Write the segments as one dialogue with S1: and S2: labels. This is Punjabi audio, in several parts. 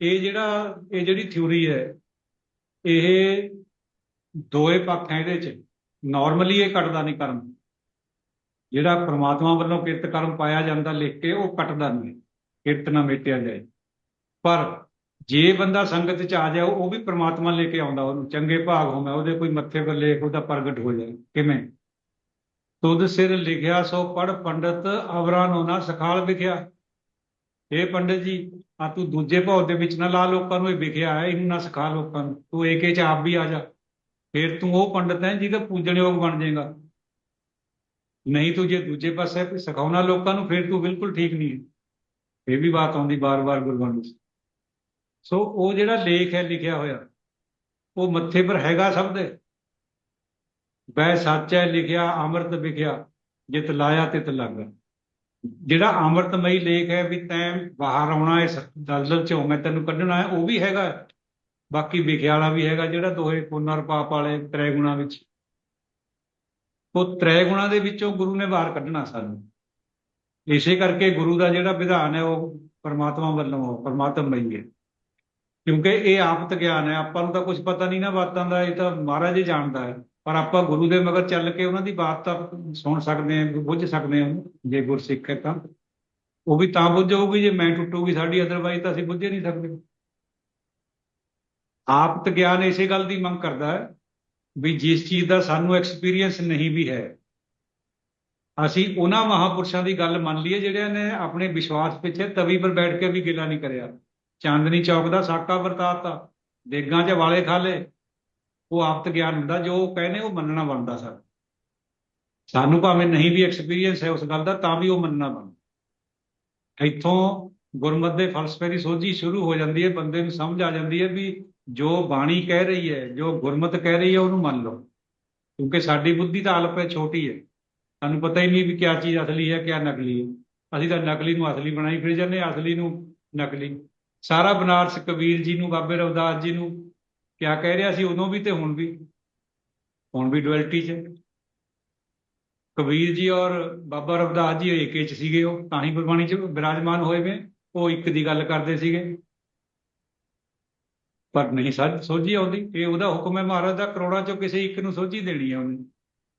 S1: ਇਹ ਜਿਹੜਾ, ਇਹ ਜਿਹੜੀ ਥਿਊਰੀ ਹੈ, ਇਹ ਦੋਏ ਪੱਖ ਹੈ ਇਹਦੇ ਚ। ਨਾਰਮਲੀ ਇਹ ਕੱਟਦਾ ਨਹੀਂ ਕਰਮ। ਜਿਹੜਾ ਪ੍ਰਮਾਤਮਾ ਵੱਲੋਂ ਕਿਰਤ ਕਰਮ ਪਾਇਆ ਜਾਂਦਾ ਲਿਖ ਕੇ, ਉਹ ਕੱਟਦਾ ਨਹੀਂ ਕਿਰਤ ਨਾ ਮੇਟਿਆ ਜਾਏ। ਪਰ ਜੇ ਬੰਦਾ ਸੰਗਤ ਚ ਆ ਜਾਏ, ਉਹ ਵੀ ਪ੍ਰਮਾਤਮਾ ਲੈ ਕੇ ਆਉਂਦਾ, ਉਹਨੂੰ ਚੰਗੇ ਭਾਗ ਹੋਵੇ ਉਹਦੇ ਕੋਈ ਮੱਥੇ 'ਤੇ ਉਹਦਾ ਪ੍ਰਗਟ ਹੋ ਜਾਏ। ਕਿਵੇਂ? ਤੁਧ ਸਿਰ ਲਿਖਿਆ ਸੋ ਪੜ ਪੰਡਤ ਅਵਰਾਂ ਨੂੰ ਨਾ ਸਖਾਲ ਵਿਖਿਆ। ਇਹ ਪੰਡਤ ਜੀ ਆ ਤੂੰ ਦੂਜੇ ਭਾਉ ਦੇ ਵਿੱਚ ਨਾ ਲਾ ਲੋਕਾਂ ਨੂੰ, ਇਹ ਵਿਖਿਆ ਹੈ, ਇਹਨੂੰ ਨਾ ਸਿਖਾ ਲੋਕਾਂ ਨੂੰ। ਤੂੰ ਏਕੇ ਚ ਆਪ ਵੀ ਆ ਜਾ। ਫਿਰ ਤੂੰ ਉਹ ਪੰਡਤ ਹੈ ਜਿਹਦਾ ਪੂਜਣਯੋਗ ਬਣ ਜਾਏਗਾ। ਨਹੀਂ ਤੂੰ ਜੇ ਦੂਜੇ ਪਾਸੇ ਸਿਖਾਉਣਾ ਲੋਕਾਂ ਨੂੰ, ਫਿਰ ਤੂੰ ਬਿਲਕੁਲ ਠੀਕ ਨਹੀਂ ਹੈ। ਇਹ ਵੀ ਬਾਤ ਆਉਂਦੀ ਬਾਰ-ਬਾਰ ਗੁਰਬਾਣੀ ਸੋ ਉਹ ਜਿਹੜਾ ਲੇਖ ਹੈ, ਲਿਖਿਆ ਹੋਇਆ, ਉਹ ਮੱਥੇ ਪਰ ਹੈਗਾ ਸਭ ਦੇ। ਬੈ ਹੈ ਲਿਖਿਆ, ਅੰਮ੍ਰਿਤ ਵਿਖਿਆ, ਜਿਤ ਲਾਇਆ ਤਿਤ ਲੱਗਾ। ਜਿਹੜਾ ਅੰਮ੍ਰਿਤਮਈ ਲੇਖ ਹੈ ਵੀ ਤੈਂ ਬਾਹਰ ਆਉਣਾ ਇਸ ਦਲਦਲ ਚੋਂ ਮੈਂ ਤੈਨੂੰ ਕੱਢਣਾ ਹੈ, ਉਹ ਵੀ ਹੈਗਾ। ਬਾਕੀ ਵਿਖਿਆਲਾ ਵੀ ਹੈਗਾ, ਜਿਹੜਾ ਦੋਹੇ ਪੁਨਰ ਪਾਪ ਵਾਲੇ ਤ੍ਰੈ ਗੁਣਾ ਵਿੱਚ। ਉਹ ਤ੍ਰੈ ਗੁਣਾ ਦੇ ਵਿੱਚੋਂ ਗੁਰੂ ਨੇ ਬਾਹਰ ਕੱਢਣਾ ਸਾਨੂੰ। ਇਸੇ ਕਰਕੇ ਗੁਰੂ ਦਾ ਜਿਹੜਾ ਵਿਧਾਨ ਹੈ, ਉਹ ਪਰਮਾਤਮਾ ਵੱਲੋਂ ਪਰਮਾਤਮਈ ਹੈ। ਕਿਉਂਕਿ ਇਹ ਆਪਤ ਗਿਆਨ ਹੈ, ਆਪਾਂ ਨੂੰ ਤਾਂ ਕੁਝ ਪਤਾ ਨਹੀਂ ਨਾ ਬਾਤਾਂ ਦਾ, ਇਹ ਤਾਂ ਮਹਾਰਾਜ ਹੀ ਜਾਣਦਾ ਹੈ। ਪਰ ਆਪਾਂ ਗੁਰੂ ਦੇ ਮਗਰ ਚੱਲ ਕੇ ਉਹਨਾਂ ਦੀ ਬਾਤ ਤਾਂ ਸੁਣ ਸਕਦੇ ਹਾਂ, ਬੁੱਝ ਸਕਦੇ ਹਾਂ ਜੇ ਗੁਰਸਿੱਖ ਹੈ ਤਾਂ। ਉਹ ਵੀ ਤਾਂ ਬੁੱਝ ਜੇ ਮੈਂ ਟੁੱਟੂਗੀ ਸਾਡੀ ਅਦਰਵਾਈਜ਼ ਤਾਂ ਅਸੀਂ ਬੁੱਝ ਨਹੀਂ ਸਕਦੇ। ਆਪ ਤੇ ਗਿਆਨ ਇਸੇ ਗੱਲ ਦੀ ਮੰਗ ਕਰਦਾ ਹੈ ਵੀ ਜਿਸ ਚੀਜ਼ ਦਾ ਸਾਨੂੰ ਐਕਸਪੀਰੀਅੰਸ ਨਹੀਂ ਵੀ ਹੈ, ਅਸੀਂ ਉਹਨਾਂ ਮਹਾਪੁਰਸ਼ਾਂ ਦੀ ਗੱਲ ਮੰਨ ਲਈਏ ਜਿਹੜਿਆਂ ਨੇ ਆਪਣੇ ਵਿਸ਼ਵਾਸ ਪਿੱਛੇ ਤਵੀ ਪਰ ਬੈਠ ਕੇ ਵੀ ਗਿਲਾ ਨਹੀਂ ਕਰਿਆ। ਚਾਂਦਨੀ ਚੌਕ ਦਾ ਸਾਕਾ ਵਰਤਾਤਾ, ਦੇਗਾਂ 'ਚ ਵਾਲੇ ਖਾ ਲੇ ਉਹ ਆਪਤ ਗਿਆਨ ਹੁੰਦਾ ਜੋ ਉਹ ਕਹਿੰਦੇ ਉਹ ਮੰਨਣਾ ਬਣਦਾ ਸਰ। ਸਾਨੂੰ ਭਾਵੇਂ ਨਹੀਂ ਵੀ ਐਕਸਪੀਰੀਅੰਸ ਹੈ ਉਸ ਗੱਲ ਦਾ ਤਾਂ ਵੀ ਉਹ ਮੰਨਣਾ ਬਣਦਾ। ਇੱਥੋਂ ਗੁਰਮਤਿ ਦੇ ਫਲਸਫੇ ਦੀ ਸੋਝੀ ਸ਼ੁਰੂ ਹੋ ਜਾਂਦੀ ਹੈ ਬੰਦੇ ਨੂੰ ਸਮਝ ਆ ਜਾਂਦੀ ਹੈ ਵੀ ਜੋ ਬਾਣੀ ਕਹਿ ਰਹੀ ਹੈ ਜੋ ਗੁਰਮਤਿ ਕਹਿ ਰਹੀ ਹੈ ਉਹਨੂੰ ਮੰਨ ਲਓ। ਕਿਉਂਕਿ ਸਾਡੀ ਬੁੱਧੀ ਤਾਂ ਅਲਪ ਹੈ ਛੋਟੀ ਹੈ। ਸਾਨੂੰ ਪਤਾ ਹੀ ਨਹੀਂ ਵੀ ਕਿਆ ਚੀਜ਼ ਅਸਲੀ ਹੈ ਕਿਆ ਨਕਲੀ ਹੈ। ਅਸੀਂ ਤਾਂ ਨਕਲੀ ਨੂੰ ਅਸਲੀ ਬਣਾਈ ਫਿਰ ਜਾਂਦੇ ਹਾਂ, ਅਸਲੀ ਨੂੰ ਨਕਲੀ। ਸਾਰਾ ਬਨਾਰਸ ਕਬੀਰ ਜੀ ਨੂੰ ਬਾਬੇ ਰਵਦਾਸ ਜੀ ਨੂੰ ਕਿਆ ਕਹਿ ਰਿਹਾ ਸੀ ਉਦੋਂ ਵੀ ਤੇ ਹੁਣ ਵੀ? ਹੁਣ ਵੀ ਡੁਅਲਟੀ 'ਚ? ਕਬੀਰ ਜੀ ਔਰ ਬਾਬਾ ਰਵਦਾਸ ਜੀ ਏਕੇ 'ਚ ਸੀਗੇ ਉਹ, ਤਾਂ ਹੀ ਗੁਰਬਾਣੀ 'ਚ ਬਿਰਾਜਮਾਨ ਹੋਏ ਵੇ, ਉਹ ਇੱਕ ਦੀ ਗੱਲ ਕਰਦੇ ਸੀਗੇ। ਪਰ ਨਹੀਂ ਸੋਝੀ ਆਉਂਦੀ। ਇਹ ਉਹਦਾ ਹੁਕਮ ਹੈ ਮਹਾਰਾਜ ਦਾ, ਕਰੋੜਾਂ ਚੋਂ ਕਿਸੇ ਇੱਕ ਨੂੰ ਸੋਝੀ ਦੇਣੀ ਹੈ ਉਹਨੇ।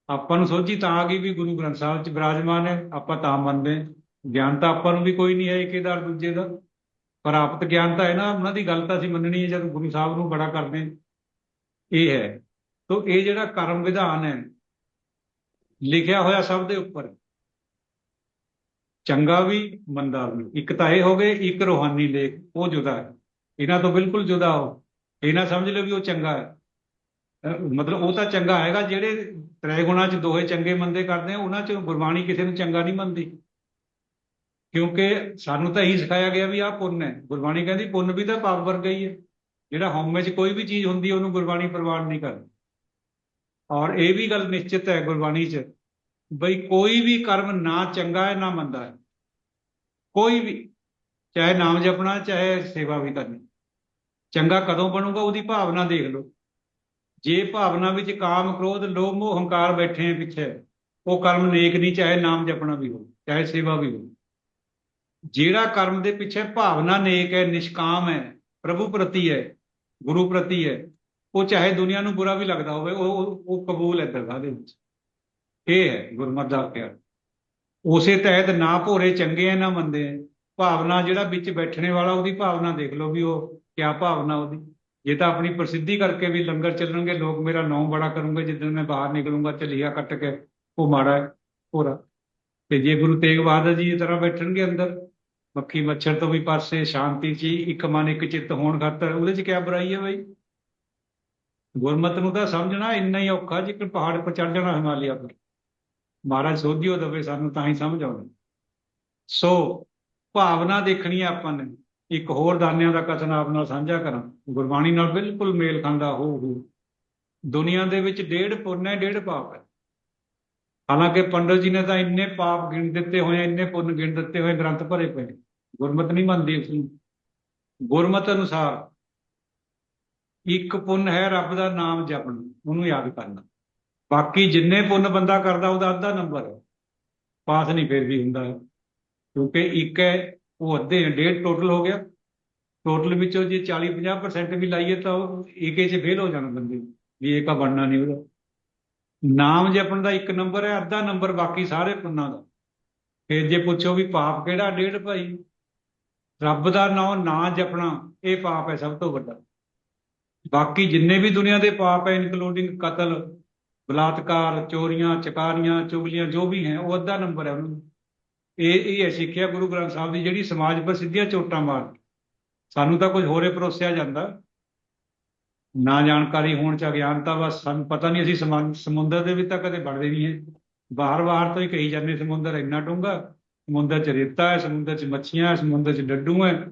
S1: ਆਪਾਂ ਨੂੰ ਸੋਝੀ ਤਾਂ ਆ ਗਈ ਵੀ ਗੁਰੂ ਗ੍ਰੰਥ ਸਾਹਿਬ 'ਚ ਬਿਰਾਜਮਾਨ ਹੈ, ਆਪਾਂ ਤਾਂ ਮੰਨਦੇ ਹਾਂ। ਗਿਆਨ ਤਾਂ ਆਪਾਂ ਨੂੰ ਵੀ ਕੋਈ ਨਹੀਂ ਹੈ ਇੱਕੇਦਾਰ ਦੂਜੇ ਦਾ। ਪ੍ਰਾਪਤ ਗਿਆਨ ਤਾਂ ਹੈ ਨਾ, ਉਹਨਾਂ ਦੀ ਗੱਲ ਤਾਂ ਅਸੀਂ ਮੰਨਣੀ ਹੈ, ਜਦ ਗੁਰੂ ਸਾਹਿਬ ਨੂੰ ਬੜਾ ਕਰਦੇ ਇਹ ਹੈ, ਤੋਂ ਇਹ ਜਿਹੜਾ ਕਰਮ ਵਿਧਾਨ ਹੈ, ਲਿਖਿਆ ਹੋਇਆ ਸਭ ਦੇ ਉੱਪਰ, ਚੰਗਾ ਵੀ, ਮੰਦਾ ਵੀ। ਇੱਕ ਤਾਂ ਇਹ ਹੋ ਗਏ, ਇੱਕ ਰੋਹਾਨੀ ਲੇਖ, ਉਹ ਜੁਦਾ ਹੈ। ਇਹਨਾਂ ਤੋਂ ਬਿਲਕੁਲ ਜੁਦਾ ਹੋ। ਇਹਨਾਂ ਸਮਝ ਲਓ ਵੀ ਉਹ ਚੰਗਾ ਹੈ। ਮਤਲਬ ਉਹ ਤਾਂ ਚੰਗਾ ਹੈਗਾ, ਜਿਹੜੇ ਤ੍ਰੈ ਗੁਣਾ ਚ ਦੋਹੇ ਚੰਗੇ ਮੰਦੇ ਕਰਦੇ ਆ, ਉਹਨਾਂ ਚ ਗੁਰਬਾਣੀ ਕਿਸੇ ਨੂੰ ਚੰਗਾ ਨਹੀਂ ਮੰਨਦੀ। ਕਿਉਂਕਿ ਸਾਨੂੰ ਤਾਂ ਇਹੀ ਸਿਖਾਇਆ ਗਿਆ ਵੀ ਆਹ ਪੁੰਨ ਹੈ। ਗੁਰਬਾਣੀ ਕਹਿੰਦੀ, ਪੁੰਨ ਵੀ ਤਾਂ ਪਾਪ ਵਰਗਾ ਹੀ ਹੈ। ਜਿਹੜਾ ਹਉਮੈ ਚ ਕੋਈ ਵੀ ਚੀਜ਼ ਹੁੰਦੀ, ਉਹਨੂੰ ਗੁਰਬਾਣੀ ਪ੍ਰਵਾਨ ਨਹੀਂ ਕਰਦੀ। ਔਰ ਇਹ ਵੀ ਗੱਲ ਨਿਸ਼ਚਿਤ ਹੈ ਗੁਰਬਾਣੀ ਚ, ਬਈ ਕੋਈ ਵੀ ਕਰਮ ਨਾ ਚੰਗਾ ਹੈ, ਨਾ ਮੰਦਾ ਹੈ। ਕੋਈ ਵੀ, ਚਾਹੇ ਨਾਮ ਜਪਣਾ, ਚਾਹੇ ਸੇਵਾ ਵੀ ਕਰਨੀ। ਚੰਗਾ ਕਦੋਂ ਬਣੂਗਾ, ਉਹਦੀ ਭਾਵਨਾ ਦੇਖ ਲਓ। ਜੇ ਭਾਵਨਾ ਵਿੱਚ ਕਾਮ, ਕ੍ਰੋਧ, ਲੋਭ, ਮੋਹ, ਹੰਕਾਰ ਬੈਠੇ ਆ ਪਿੱਛੇ, ਉਹ ਕਰਮ ਨੇਕ ਨਹੀਂ, ਚਾਹੇ ਨਾਮ ਜਪਣਾ ਵੀ ਹੋ ਚਾਹੇ ਸੇਵਾ ਵੀ ਹੋ ਜਿਹੜਾ ਕਰਮ ਦੇ ਪਿੱਛੇ ਭਾਵਨਾ ਨੇਕ ਹੈ, ਨਿਸ਼ਕਾਮ ਹੈ, ਪ੍ਰਭੂ ਪ੍ਰਤੀ ਹੈ, ਗੁਰੂ ਪ੍ਰਤੀ ਹੈ, ਉਹ ਚਾਹੇ ਦੁਨੀਆ ਨੂੰ ਬੁਰਾ ਵੀ ਲੱਗਦਾ ਹੋਵੇ, ਉਹ, ਉਹ- ਕਬੂਲ ਹੈ ਦਰਗਾਹ ਦੇ ਵਿੱਚ। ਇਹ ਹੈ ਗੁਰਮਤਿ ਦਾ ਪਿਆਰ। ਉਸੇ ਤਹਿਤ ਨਾ ਭੋਰੇ ਚੰਗੇ ਆ ਨਾ ਮੰਦੇ ਆ ਭਾਵਨਾ ਜਿਹੜਾ ਵਿੱਚ ਬੈਠਣੇ ਵਾਲਾ, ਉਹਦੀ ਭਾਵਨਾ ਦੇਖ ਲਓ ਵੀ ਉਹ ਕਿਆ ਭਾਵਨਾ ਉਹਦੀ। ਜੇ ਤਾਂ ਆਪਣੀ ਪ੍ਰਸਿੱਧੀ ਕਰਕੇ ਵੀ ਲੰਗਰ ਚੱਲਣਗੇ, ਲੋਕ ਮੇਰਾ ਨਾਮ ਬੜਾ ਕਰੂੰਗੇ ਜਿੱਦਣ ਮੈਂ ਬਾਹਰ ਨਿਕਲੂੰਗਾ ਚਲੀਆ ਕੱਟ ਕੇ, ਉਹ ਮਾੜਾ ਹੈ, ਭੋਰਾ। ਤੇ ਜੇ ਗੁਰੂ ਤੇਗ ਬਹਾਦਰ ਜੀ ਦੀ ਤਰ੍ਹਾਂ ਬੈਠਣਗੇ ਅੰਦਰ ਮੱਖੀ ਮੱਛਰ ਤੋਂ ਵੀ ਪਾਸੇ ਸ਼ਾਂਤੀ ਚ ਹੀ ਇੱਕ ਮਨ ਇੱਕ ਚਿੱਤ ਹੋਣ ਖਾਤਰ। ਉਹਦੇ ਚ ਕਿਆ ਬੁਰਾਈ ਹੈ ਬਾਈ? ਗੁਰਮਤ ਨੂੰ ਤਾਂ ਸਮਝਣਾ ਇੰਨਾ ਹੀ ਔਖਾ ਜਿੱਕਣ ਪਹਾੜ ਪਰ ਚੜ ਜਾਣਾ ਹਿਮਾਲਿਆ ਪਰ ਮਹਾਰਾਜ ਸੋਧਿਓ ਦਵੇ ਸਾਨੂੰ ਤਾਂ ਹੀ ਸਮਝ ਆਉਂਦੀ। ਸੋ, ਭਾਵਨਾ ਦੇਖਣੀ ਆਪਾਂ ਨੇ। ਇੱਕ ਹੋਰ ਦਾਨਿਆਂ ਦਾ ਕਥਨ ਆਪ ਨਾਲ ਸਾਂਝਾ ਕਰਾਂ। ਗੁਰਬਾਣੀ ਨਾਲ ਬਿਲਕੁਲ ਮੇਲ ਖਾਂਦਾ ਹੋ ਹੋ ਦੁਨੀਆ ਦੇ ਵਿੱਚ ਡੇਢ ਪੁੰਨ ਹੈ, ਡੇਢ ਪਾਪ ਹੈ। ਹਾਲਾਂਕਿ ਪੰਡਤ ਜੀ ਨੇ ਤਾਂ ਇੰਨੇ ਪਾਪ ਗਿਣ ਦਿੱਤੇ ਹੋਏ, ਇੰਨੇ ਪੁੰਨ ਗਿਣ ਦਿੱਤੇ ਹੋਏ, ਗ੍ਰੰਥ ਭਰੇ ਪਏ ਨੇ। ਗੁਰਮਤ ਨਹੀਂ ਮੰਨਦੀ ਉਸ ਨੂੰ। ਗੁਰਮਤ ਅਨੁਸਾਰ ਇੱਕ ਪੁੰਨ ਹੈ ਰੱਬ ਦਾ ਨਾਮ ਜਪਣਾ, ਉਹਨੂੰ ਯਾਦ ਕਰਨਾ। ਬਾਕੀ ਜਿੰਨੇ ਪੁੰਨ ਬੰਦਾ ਕਰਦਾ, ਉਹਦਾ ਅੱਧਾ ਨੰਬਰ ਹੈ। ਪਾਸ ਨਹੀਂ ਫਿਰ ਵੀ ਹੁੰਦਾ। ਕਿਉਂਕਿ ਇੱਕ ਹੈ, ਉਹ ਅੱਧੇ ਡੇਢ ਟੋਟਲ ਹੋ ਗਿਆ। ਟੋਟਲ ਵਿੱਚੋਂ ਜੇ 40 50% ਵੀ ਲਾਈਏ ਤਾਂ ਉਹ ਏਕੇ 'ਚ ਫੇਲ ਹੋ ਜਾਣਾ ਬੰਦੇ ਵੀ ਏਕਾ ਬਣਨਾ ਨਹੀਂ ਉਹਦਾ। ਨਾਮ ਜਪਣ ਦਾ ਇੱਕ ਨੰਬਰ ਹੈ, ਅੱਧਾ ਨੰਬਰ ਬਾਕੀ ਸਾਰੇ ਪੁੰਨਾਂ ਦਾ। ਫਿਰ ਜੇ ਪੁੱਛੋ ਵੀ ਪਾਪ ਕਿਹੜਾ ਡੇਢ ਭਾਈ? ਰੱਬ ਦਾ ਨਾਮ ਨਾ ਜਪਣਾ, ਇਹ ਪਾਪ ਹੈ ਸਭ ਤੋਂ ਵੱਡਾ। ਬਾਕੀ ਜਿੰਨੇ ਵੀ ਦੁਨੀਆ ਦੇ ਪਾਪ ਹੈ ਇਨਕਲੂਡਿੰਗ ਕਤਲ, ਬਲਾਤਕਾਰ, ਚੋਰੀਆਂ, ਚਕਾਰੀਆਂ, ਚੁਗਲੀਆਂ, ਜੋ ਵੀ ਹੈ, ਉਹ ਅੱਧਾ ਨੰਬਰ ਹੈ ਉਹਨਾਂ। ਨੂੰ ਇਹ ਇਹ ਹੈ ਸਿੱਖਿਆ ਗੁਰੂ ਗ੍ਰੰਥ ਸਾਹਿਬ ਦੀ ਜਿਹੜੀ ਸਮਾਜ ਪਰ ਸਿੱਧੀਆਂ ਚੋਟਾਂ ਮਾਰ ਸਾਨੂੰ ਤਾਂ ਕੁਝ ਹੋਰੇ ਪਰੋਸਿਆ ਜਾਂਦਾ। ਨਾ ਜਾਣਕਾਰੀ ਹੋਣ ਚ ਅਗਿਆਨਤਾ ਬਸ ਸਾਨੂੰ ਪਤਾ ਨਹੀਂ ਅਸੀਂ ਸਮਾ- ਸਮੁੰਦਰ ਦੇ ਵਿੱਚ ਤਾਂ ਕਦੇ ਵੜਦੇ ਨਹੀਂ ਹੈ ਬਾਹਰ ਬਾਹਰ ਤੋਂ ਹੀ ਕਹੀ ਜਾਂਦੇ ਸਮੁੰਦਰ ਇੰਨਾ ਡੂੰਘਾ, ਸਮੁੰਦਰ ਚ ਰੇਤਾ ਹੈ, ਸਮੁੰਦਰ ਚ ਮੱਛੀਆਂ ਸਮੁੰਦਰ ਚ ਡੱਡੂ ਹੈ।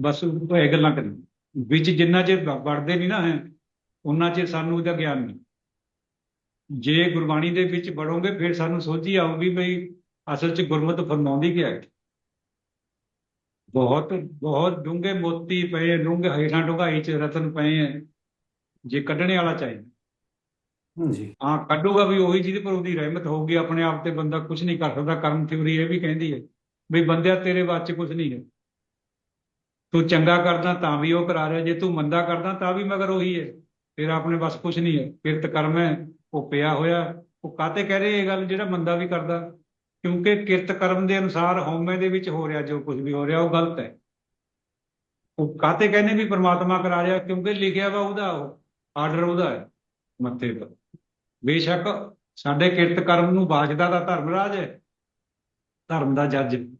S1: ਬਸ ਉਹ ਇਹ ਗੱਲਾਂ ਕਰੀ ਵਿੱਚ ਜਿੰਨਾ ਚਿਰ ਵੜਦੇ ਨਹੀਂ ਨਾ ਹੈ ਉਹਨਾਂ ਚਿਰ ਸਾਨੂੰ ਉਹਦਾ ਗਿਆਨ ਨਹੀਂ। ਜੇ ਗੁਰਬਾਣੀ ਦੇ ਵਿੱਚ ਵੜੋਗੇ ਫਿਰ ਸਾਨੂੰ ਸੋਝੀ ਆਊਗੀ ਬਈ ਅਸਲ ਚ ਗੁਰਮਤਿ ਫਰਮਾਉਂਦੀ ਕੀ ਹੈ। ਬਹੁਤ ਬਹੁਤ ਡੂੰਘੇ ਮੋਤੀ ਪਏ, ਡੂੰਘੇ ਹੇਠਾਂ ਡੂੰਘਾਈ ਚ ਰਤਨ ਪਏ ਹੈ। ਜੇ ਕੱਢਣੇ ਵਾਲਾ ਚਾਹੀਦਾ
S2: ਹਾਂਜੀ।
S1: ਹਾਂ ਕੱਢੂਗਾ ਵੀ ਉਹੀ ਜਿਹਦੇ ਪਰ ਉਹਦੀ ਰਹਿਮਤ ਹੋਊਗੀ ਆਪਣੇ ਆਪ ਤੇ ਬੰਦਾ ਕੁਝ ਨਹੀਂ ਕਰ ਸਕਦਾ ਕਰਮ ਥਿਉਰੀ ਇਹ ਵੀ ਕਹਿੰਦੀ ਹੈ ਵੀ ਬੰਦਿਆ ਤੇਰੇ ਵੱਸ 'ਚ ਕੁਝ ਨਹੀਂ ਹੈ। ਤੂੰ ਚੰਗਾ ਕਰਦਾ ਤਾਂ ਵੀ ਉਹ ਕਰਾ ਰਿਹਾ ਜੇ ਤੂੰ ਮੰਦਾ ਕਰਦਾ ਤਾਂ ਵੀ ਮਗਰ ਉਹੀ ਹੈ। ਤੇਰਾ ਆਪਣੇ ਵੱਸ ਕੁਝ ਨਹੀਂ ਹੈ ਕਿਰਤ ਕਰਮ ਹੈ ਉਹ ਪਿਆ ਹੋਇਆ ਉਹ ਕਾਤੇ ਕਹਿ ਰਹੇ ਇਹ ਗੱਲ ਜਿਹੜਾ ਮੰਦਾ ਵੀ ਕਰਦਾ? ਕਿਉਂਕਿ ਕਿਰਤ ਕਰਮ ਦੇ ਅਨੁਸਾਰ ਹਉਮੈ ਦੇ ਵਿੱਚ ਹੋ ਰਿਹਾ ਜੋ ਕੁਝ ਵੀ ਹੋ ਰਿਹਾ ਉਹ ਗਲਤ ਹੈ। ਉਹ ਕਾਤੇ ਕਹਿੰਦੇ ਵੀ ਪ੍ਰਮਾਤਮਾ ਕਰਾ ਰਿਹਾ ਕਿਉਂਕਿ ਲਿਖਿਆ ਵਾ ਉਹਦਾ ਉਹ। ਆਰਡਰ ਉਹਦਾ ਹੈ, ਮੱਥੇ ਦਾ ਬੇਸ਼ੱਕ ਸਾਡੇ ਕਿਰਤ ਕਰਮ ਨੂੰ ਬਾਜਦਾ ਦਾ ਧਰਮ ਰਾਜ ਹੈ, ਧਰਮ ਦਾ ਜੱਜ।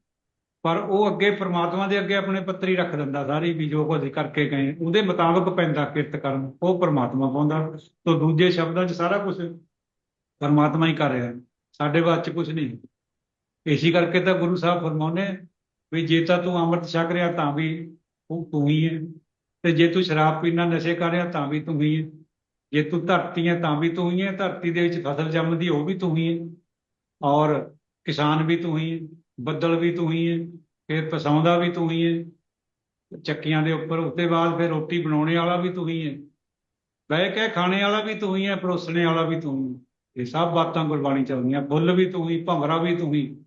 S1: ਪਰ ਉਹ ਅੱਗੇ ਪ੍ਰਮਾਤਮਾ ਦੇ ਅੱਗੇ ਆਪਣੇ ਪੱਤਰੀ ਰੱਖ ਦਿੰਦਾ ਸਾਰੀ ਵੀ ਜੋ ਕੁਝ ਕਰਕੇ ਗਏ। ਉਹਦੇ ਮੁਤਾਬਕ ਪੈਂਦਾ ਕਿਰਤ ਕਰਮ। ਉਹ ਪ੍ਰਮਾਤਮਾ ਪਾਉਂਦਾ। ਤੋਂ ਦੂਜੇ ਸ਼ਬਦਾਂ 'ਚ ਸਾਰਾ ਕੁਝ ਪਰਮਾਤਮਾ ਹੀ ਕਰ ਰਿਹਾ। ਸਾਡੇ ਬਾਅਦ 'ਚ ਕੁਝ ਨਹੀਂ। ਇਸੇ ਕਰਕੇ ਤਾਂ ਗੁਰੂ ਸਾਹਿਬ ਫਰਮਾਉਂਦੇ ਵੀ ਜੇ ਤਾਂ ਤੂੰ ਅੰਮ੍ਰਿਤ ਛਕ ਰਿਹਾ ਤਾਂ ਵੀ ਉਹ ਤੂੰ ਹੀ ਹੈ। ਤੇ ਜੇ ਤੂੰ ਸ਼ਰਾਬ ਪੀਣਾ ਨਸ਼ੇ ਕਰ ਰਿਹਾ ਤਾਂ ਵੀ ਤੂੰ ਹੀ ਹੈ ਜੇ ਤੂੰ ਧਰਤੀ ਹੈ ਤਾਂ ਵੀ ਤੂੰ ਹੀ ਹੈ ਧਰਤੀ ਦੇ ਵਿੱਚ ਫਸਲ ਜੰਮਦੀ ਉਹ ਵੀ ਤੂੰ ਹੀ ਹੈ ਔਰ ਕਿਸਾਨ ਵੀ ਤੂੰ ਹੀ ਹੈ ਬੱਦਲ ਵੀ ਤੂੰ ਹੀ ਹੈ ਫਿਰ ਪਸਾਉਂਦਾ ਵੀ ਤੂੰ ਹੀ ਹੈ ਚੱਕੀਆਂ ਦੇ ਉੱਪਰ ਉੱਤੇ ਬਾਅਦ ਫਿਰ ਰੋਟੀ ਬਣਾਉਣੇ ਵਾਲਾ ਵੀ ਤੂੰ ਹੀ ਹੈ ਬਹਿ ਕੇ ਖਾਣੇ ਵਾਲਾ ਵੀ ਤੂੰ ਹੀ ਹੈ ਪਰੋਸਣੇ ਵਾਲਾ ਵੀ ਤੂੰ ਹੀ ਇਹ ਸਭ ਬਾਤਾਂ ਗੁਰਬਾਣੀ ਚ ਆਉਂਦੀਆਂ ਫੁੱਲ ਵੀ ਤੂੰ ਹੀ ਭੰਵਰਾ ਵੀ ਤੂੰ ਹੀ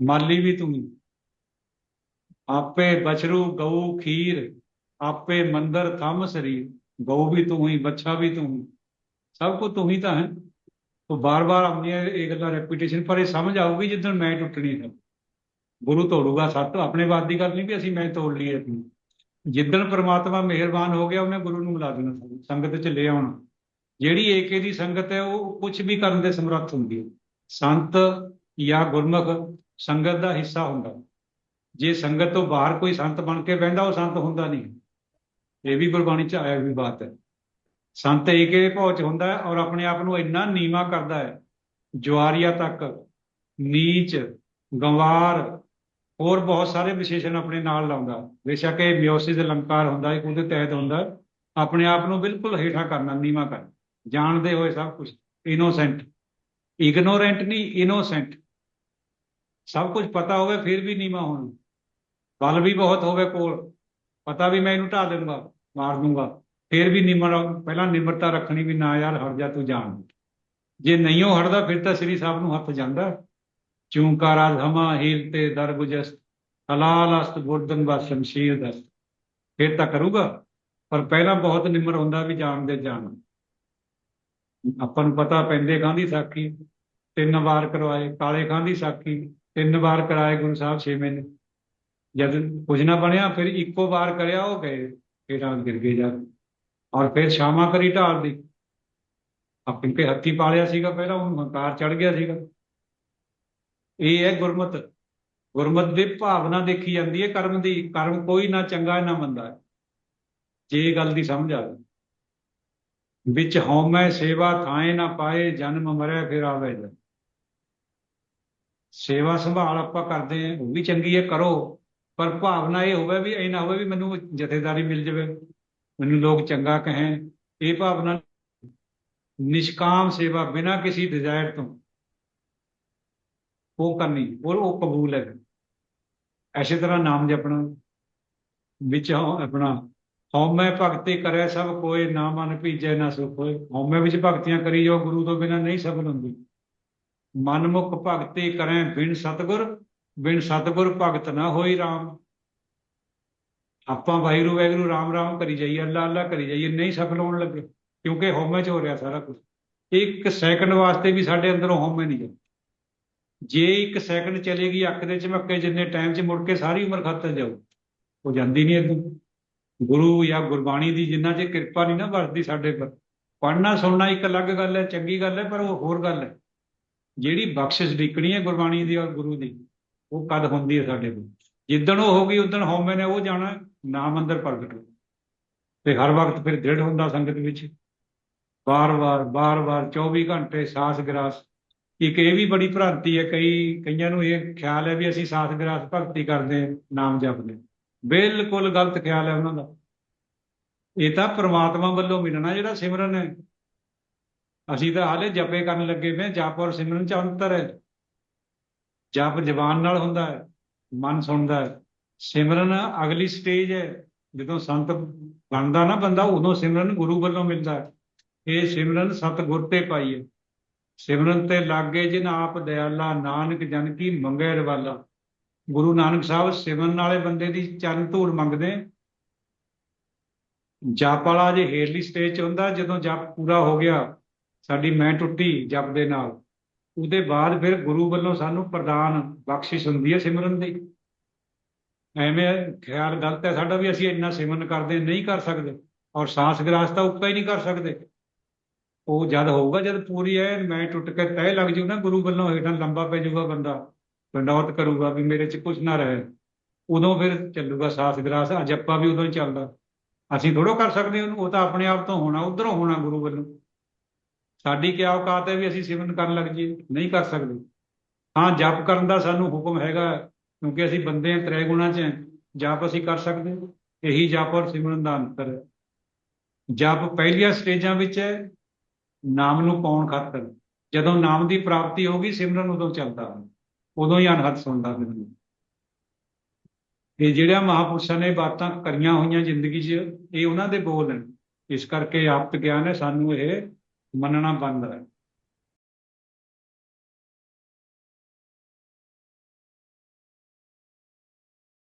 S1: ਮਾਲੀ ਵੀ ਤੂੰ ਹੀ ਆਪੇ ਬਛਰੂ ਗਊ ਖੀਰ ਆਪੇ ਮੰਦਰ ਥੰਮ ਸਰੀਰ, ਗਊ ਵੀ ਤੂੰ ਹੀ ਬੱਚਾ ਵੀ ਤੂੰ ਹੀ। ਸਭ ਕੁਝ ਤੂੰ ਹੀ ਤਾਂ ਹੈ। ਉਹ ਬਾਰ-ਬਾਰ ਆਪਣੀਆਂ ਇਹ ਗੱਲਾਂ ਰੈਪੀਟੇਸ਼ਨ ਪਰ ਇਹ ਸਮਝ ਆਊਗੀ ਜਿੱਦਣ ਮੈਂ ਟੁੱਟਣੀ ਹੈ। ਗੁਰੂ ਤੋੜੂਗਾ ਸੱਤ, ਆਪਣੇ ਬਾਤ ਦੀ ਗੱਲ ਨਹੀਂ ਵੀ ਅਸੀਂ ਮੈਂ ਤੋੜ ਲਈ ਆਪਣੀ ਜਿੱਦਣ ਪ੍ਰਮਾਤਮਾ ਮਿਹਰਬਾਨ ਹੋ ਗਿਆ, ਉਹਨੇ ਗੁਰੂ ਨੂੰ ਮਿਲਾ ਦੇਣਾ ਸੰਗਤ 'ਚ ਲੈ ਆਉਣਾ। ਜਿਹੜੀ ਏਕੇ ਦੀ ਸੰਗਤ ਹੈ, ਉਹ ਕੁਝ ਵੀ ਕਰਨ ਦੇ ਸਮਰੱਥ ਹੁੰਦੀ ਹੈ। ਸੰਤ ਜਾਂ ਗੁਰਮੁਖ ਸੰਗਤ ਦਾ ਹਿੱਸਾ ਹੁੰਦਾ। ਜੇ ਸੰਗਤ ਤੋਂ ਬਾਹਰ ਕੋਈ ਸੰਤ ਬਣ ਕੇ ਬਹਿੰਦਾ, ਉਹ ਸੰਤ ਹੁੰਦਾ ਨਹੀਂ। ਇਹ ਵੀ ਗੁਰਬਾਣੀ 'ਚ ਆਇਆ ਵੀ ਬਾਤ ਹੈ। ਸੰਤ ਏਕੇ ਪਹੁੰਚ ਹੁੰਦਾ ਹੈ ਔਰ ਆਪਣੇ ਆਪ ਨੂੰ ਇੰਨਾ ਨੀਵਾ ਕਰਦਾ ਹੈ, ਜਵਾਰੀਆ ਤੱਕ, ਨੀਚ, ਗੰਵਾਰ, ਹੋਰ ਬਹੁਤ ਸਾਰੇ ਵਿਸ਼ੇਸ਼ਣ ਆਪਣੇ ਨਾਲ ਲਾਉਂਦਾ। ਬੇਸ਼ੱਕ ਇਹ ਮਿਓਸਿਸ ਅਲੰਕਾਰ ਹੁੰਦਾ ਹੈ ਉਹਦੇ ਤਹਿਤ ਹੁੰਦਾ। ਆਪਣੇ ਆਪ ਨੂੰ ਬਿਲਕੁਲ ਹੇਠਾਂ ਕਰਨਾ, ਨੀਵਾ ਕਰ ਜਾਣਦੇ ਹੋਏ ਸਭ ਕੁਝ ਇਨੋਸੈਂਟ ਇਗਨੋਰੈਂਟ ਨਹੀਂ ਇਨੋਸੈਂਟ ਸਭ ਕੁਝ ਪਤਾ ਹੋਵੇ, ਫਿਰ ਵੀ ਨੀਵਾ ਹੋਣਾ। ਬਲ ਵੀ ਬਹੁਤ ਹੋਵੇ ਕੋਲ। ਪਤਾ ਵੀ ਮੈਂ ਇਹਨੂੰ ਢਾ ਦੂੰਗਾ ਮਾਰ ਦੂੰਗਾ ਫਿਰ ਵੀ ਨਿਮਰ, ਪਹਿਲਾਂ ਨਿਮਰਤਾ ਰੱਖਣੀ ਵੀ ਨਾ ਯਾਰ, ਹਟ ਜਾ ਤੂੰ ਜਾਣ। ਜੇ ਨਹੀਂ ਉਹ ਹਟਦਾ, ਫਿਰ ਤਾਂ ਸ੍ਰੀ ਸਾਹਿਬ ਨੂੰ ਹੱਥ ਜਾਂਦਾ। ਚੂੰਕਾਰਾ ਧਮਾ ਹੀਲ ਤੇ ਦਰ ਹਲਾਲ ਅਸਤ ਗੁਰਦਨ ਬਾ ਸ਼ਮਸ਼ੀਰ ਦਸਤ। ਫਿਰ ਤਾਂ ਕਰੂਗਾ, ਪਰ ਪਹਿਲਾਂ ਬਹੁਤ ਨਿਮਰ ਹੁੰਦਾ ਵੀ ਜਾਣ ਦੇ ਜਾਣ। ਆਪਾਂ ਨੂੰ ਪਤਾ ਪੈਂਦੇ ਖਾਂ ਦੀ ਸਾਖੀ, ਤਿੰਨ ਵਾਰ ਕਰਵਾਏ, ਕਾਲੇ ਖਾਂ ਦੀ ਸਾਖੀ, ਤਿੰਨ ਵਾਰ ਕਰਾਏ ਗੁਰੂ ਸਾਹਿਬ ਛੇ ਮਹੀਨੇ ਜਦ ਕੁਝ ਨਾ ਬਣਿਆ, ਫਿਰ ਇੱਕੋ ਵਾਰ ਕਰਿਆ ਉਹ ਗਏ, ਫੇਰਾਂ ਗਿਰ ਗਏ ਜਾ ਔਰ ਫਿਰ ਸ਼ਾਮਾ ਕਰੀ ਢਾਲ ਦੀ। ਆਪਣੇ ਕੇ ਹੱਥੀ ਪਾਲਿਆ ਸੀਗਾ ਪਹਿਲਾਂ ਉਹਨੂੰ ਹੰਕਾਰ ਚੜ ਗਿਆ ਸੀਗਾ। ਇਹ ਹੈ ਗੁਰਮਤ। ਗੁਰਮਤ ਦੀ ਭਾਵਨਾ ਦੇਖੀ ਜਾਂਦੀ ਹੈ ਕਰਮ ਦੀ। ਕਰਮ ਕੋਈ ਨਾ ਚੰਗਾ, ਨਾ ਮੰਦਾ ਹੈ। ਜੇ ਗੱਲ ਦੀ ਸਮਝ ਆਵੇ ਵਿੱਚ ਹਉਮੈ ਸੇਵਾ ਥਾਏ ਨਾ ਪਾਏ, ਜਨਮ ਮਰੈ ਫਿਰ ਆਵੇ ਸੇਵਾ ਸੰਭਾਲ ਆਪਾਂ ਕਰਦੇ ਹਾਂ, ਉਹ ਵੀ ਚੰਗੀ ਹੈ, ਕਰੋ। ਪਰ ਭਾਵਨਾ ਇਹ ਹੋਵੇ ਵੀ ਇਹ ਨਾ ਹੋਵੇ ਵੀ ਮੈਨੂੰ ਜਥੇਦਾਰੀ ਮਿਲ ਜਾਵੇ, ਮੈਨੂੰ ਲੋਕ ਚੰਗਾ ਕਹੇਂ, ਇਹ ਭਾਵਨਾ ਨਿਸ਼ਕਾਮ ਸੇਵਾ ਬਿਨਾਂ ਕਿਸੇ ਡਿਜ਼ਾਇਰ ਤੋਂ ਉਹ ਕਰਨੀ, ਉਹ ਉਹ ਕਬੂਲ ਹੈ। ਐਸੇ ਤਰ੍ਹਾਂ ਨਾਮ ਜਪਣਾ, ਵਿੱਚ ਆਪਣਾ ਹਉਮੈ ਭਗਤੀ ਕਰੇ ਸਭ ਕੋਏ, ਨਾ ਮਨ ਭੀਜੈ, ਨਾ ਸੁਖ ਹੋਏ। ਹਉਮੈ ਵਿੱਚ ਭਗਤੀਆਂ ਕਰੀ ਜੋ ਗੁਰੂ ਤੋਂ ਬਿਨਾਂ ਨਹੀਂ ਸਫਲ ਹੁੰਦੀ। ਮਨਮੁਖ ਭਗਤੀ ਕਰੇ ਬਿਨ ਸਤਗੁਰ ਬਿਨ ਸਤਗੁਰ ਭਗਤ ਨਾ ਹੋਈ RAM ਆਪਾਂ ਵਾਹਿਗੁਰੂ ਵਾਹਿਗੁਰੂ ਰਾਮ ਰਾਮ ਕਰੀ ਜਾਈਏ, ਅੱਲਾ ਅੱਲਾ ਕਰੀ ਜਾਈਏ, ਨਹੀਂ ਸਫਲ ਹੋਣ ਲੱਗੇ, ਕਿਉਂਕਿ ਹਉਮੈ ਚ ਹੋ ਰਿਹਾ ਸਾਰਾ ਕੁਝ ਇੱਕ ਸੈਕਿੰਡ ਵਾਸਤੇ ਵੀ ਸਾਡੇ ਅੰਦਰੋਂ ਹਉਮੈ ਨਹੀਂ ਜਾਂਦੀ। ਜੇ ਇੱਕ ਸੈਕਿੰਡ ਚਲੇਗੀ ਅੱਖ ਦੇ ਝਮੱਕੇ ਜਿੰਨੇ ਟਾਈਮ 'ਚ ਮੁੜ ਕੇ ਸਾਰੀ ਉਮਰ ਖਾਤਰ ਜਾਊ, ਉਹ ਜਾਂਦੀ ਨਹੀਂ ਇਦੋਂ ਗੁਰੂ ਜਾਂ ਗੁਰਬਾਣੀ ਦੀ ਜਿੰਨਾ ਚ ਕਿਰਪਾ ਨਹੀਂ ਨਾ ਵਰਤਦੀ ਸਾਡੇ ਪਰ, ਪੜ੍ਹਨਾ, ਸੁਣਨਾ ਇੱਕ ਅਲੱਗ ਗੱਲ ਹੈ, ਚੰਗੀ ਗੱਲ ਹੈ, ਪਰ ਉਹ ਹੋਰ ਗੱਲ ਹੈ। ਜਿਹੜੀ ਬਖਸ਼ਿਸ਼ ਡਿੱਕਣੀ ਹੈ ਗੁਰਬਾਣੀ ਦੀ ਔਰ ਗੁਰੂ ਦੀ ਉਹ ਕਦ ਹੁੰਦੀ ਹੈ ਸਾਡੇ ਕੋਲ? ਜਿੱਦਣ ਉਹ ਹੋ ਗਈ ਉਦਣ ਹਉਮੈ ਨੇ ਉਹ ਜਾਣਾ ਨਾਮ ਅੰਦਰ ਪ੍ਰਗਟ ਹੋ ਤੇ ਹਰ ਵਕਤ ਫਿਰ ਦ੍ਰਿੜ ਹੁੰਦਾ ਸੰਗਤ ਵਿੱਚ। ਵਾਰ-ਵਾਰ ਵਾਰ-ਵਾਰ 24 ਘੰਟੇ ਸਾਸ ਗਰਾਸ। ਇੱਕ ਇਹ ਵੀ ਬੜੀ ਭ੍ਰਾਂਤੀ ਹੈ ਕਈ ਕਈਆਂ ਨੂੰ ਇਹ ਖਿਆਲ ਹੈ ਵੀ ਅਸੀਂ ਸਾਸ ਗਰਾਸ ਭਗਤੀ ਕਰਦੇ ਨਾਮ ਜਪਦੇ ਬਿਲਕੁਲ ਗਲਤ ਖਿਆਲ ਹੈ ਉਹਨਾਂ ਦਾ। ਇਹ ਤਾਂ ਪ੍ਰਮਾਤਮਾ ਵੱਲੋਂ ਮਿਲਣਾ ਜਿਹੜਾ ਸਿਮਰਨ ਹੈ। ਅਸੀਂ ਤਾਂ ਹਾਲੇ ਜਪੇ ਕਰਨ ਲੱਗੇ ਪਏ ਹਾਂ, ਜਪ ਔਰ ਸਿਮਰਨ ਚ ਅੰਤਰ ਹੈ। ਜਪ ਜ਼ਬਾਨ ਨਾਲ ਹੁੰਦਾ ਹੈ, ਮਨ ਸੁਣਦਾ ਹੈ। ਸਿਮਰਨ ਅਗਲੀ ਸਟੇਜ ਹੈ। ਜਦੋਂ ਸੰਤ ਬਣਦਾ ਨਾ ਬੰਦਾ, ਉਦੋਂ ਸਿਮਰਨ ਗੁਰੂ ਵੱਲੋਂ ਮਿਲਦਾ ਹੈ। ਇਹ ਸਿਮਰਨ ਸਤਿਗੁਰ ਤੇ ਪਾਈ ਹੈ। ਸਿਮਰਨ ਤੇ ਲਾਗੇ ਜਿਨ ਆਪ ਦਇਆਲਾ ਨਾਨਕ ਜਨ ਕੀ ਮੰਗੇ ਰਵਾਲਾ। ਗੁਰੂ ਨਾਨਕ ਸਾਹਿਬ ਸਿਮਰਨ ਵਾਲੇ ਬੰਦੇ ਦੀ ਚਰਨ ਧੂੜ ਮੰਗਦੇ ਜਪ ਵਾਲਾ ਜੇ ਹੇਰਲੀ ਸਟੇਜ 'ਚ ਹੁੰਦਾ, ਜਦੋਂ ਜਪ ਪੂਰਾ ਹੋ ਗਿਆ, ਸਾਡੀ ਮੈਂ ਟੁੱਟੀ ਜਪ ਦੇ ਨਾਲ। ਉਹਦੇ ਬਾਅਦ ਫਿਰ ਗੁਰੂ ਵੱਲੋਂ ਸਾਨੂੰ ਪ੍ਰਦਾਨ ਬਖਸ਼ਿਸ਼ ਹੁੰਦੀ ਹੈ ਸਿਮਰਨ ਦੀ। ਐਵੇਂ ਖਿਆਲ ਗਲਤ ਹੈ ਸਾਡਾ ਵੀ ਅਸੀਂ ਇੰਨਾ ਸਿਮਰਨ ਕਰਦੇ, ਨਹੀਂ ਕਰ ਸਕਦੇ ਔਰ ਸਾਸ ਗਰਾਸ ਤਾਂ ਉੱਕਾ ਹੀ ਨਹੀਂ ਕਰ ਸਕਦੇ। ਉਹ ਜਦ ਹੋਊਗਾ, ਜਦ ਪੂਰੀ ਹੈ ਮੈਂ ਟੁੱਟ ਕੇ ਤਹਿ ਲੱਗ ਜੂ ਨਾ ਗੁਰੂ ਵੱਲੋਂ ਹੇਠਾਂ ਲੰਬਾ ਪੈ ਜਾਊਗਾ ਬੰਦਾ ਪੰਡੌਤ ਕਰੂਗਾ ਵੀ ਮੇਰੇ 'ਚ ਕੁਝ ਨਾ ਰਹੇ। ਉਦੋਂ ਫਿਰ ਚੱਲੂਗਾ ਸਾਸ ਗਰਾਸ ਆਪਾਂ ਵੀ ਉਦੋਂ ਹੀ ਚੱਲਦਾ। ਅਸੀਂ ਥੋੜੋ ਕਰ ਸਕਦੇ ਉਹਨੂੰ, ਉਹ ਤਾਂ ਆਪਣੇ ਆਪ ਤੋਂ ਹੋਣਾ, ਉਧਰੋਂ ਹੋਣਾ ਗੁਰੂ ਵੱਲੋਂ। ਸਾਡੀ ਕੀ ਔਕਾਤ ਹੈ ਵੀ ਅਸੀਂ ਸਿਮਰਨ ਕਰਨ ਲੱਗ ਜੀ ਨਹੀਂ ਕਰ ਸਕਦੇ। ਹਾਂ, ਜਪ ਕਰਨ ਦਾ ਸਾਨੂੰ ਹੁਕਮ ਹੈਗਾ, ਕਿਉਂਕਿ ਅਸੀਂ ਬੰਦੇ ਹਾਂ, ਤ੍ਰੈ ਗੁਣਾ 'ਚ ਹਾਂ। ਜਪ ਅਸੀਂ ਕਰ ਸਕਦੇ ਹਾਂ। ਇਹੀ ਜਪ ਔਰ ਸਿਮਰਨ ਦਾ ਅੰਤਰ ਹੈ। ਜਪ ਪਹਿਲੀਆਂ ਸਟੇਜਾਂ ਵਿੱਚ ਹੈ, ਨਾਮ ਨੂੰ ਪਾਉਣ ਖਾਤਰ। ਜਦੋਂ ਨਾਮ ਦੀ ਪ੍ਰਾਪਤੀ ਹੋ ਗਈ, ਸਿਮਰਨ ਉਦੋਂ ਚੱਲਦਾ ਹੈ। ਉਦੋਂ ਹੀ ਅਨਹਦ ਸੁਣਦਾ ਫਿਰ ਇਹ ਜਿਹੜਿਆਂ ਮਹਾਪੁਰਸ਼ਾਂ ਨੇ ਬਾਤਾਂ ਕਰੀਆਂ ਹੋਈਆਂ ਜ਼ਿੰਦਗੀ 'ਚ, ਇਹ ਉਹਨਾਂ ਦੇ ਬੋਲ ਨੇ ਇਸ ਕਰਕੇ ਆਪਤ ਗਿਆਨ ਹੈ, ਸਾਨੂੰ ਇਹ ਮੰਨਣਾ ਬਣਦਾ ਹੈ।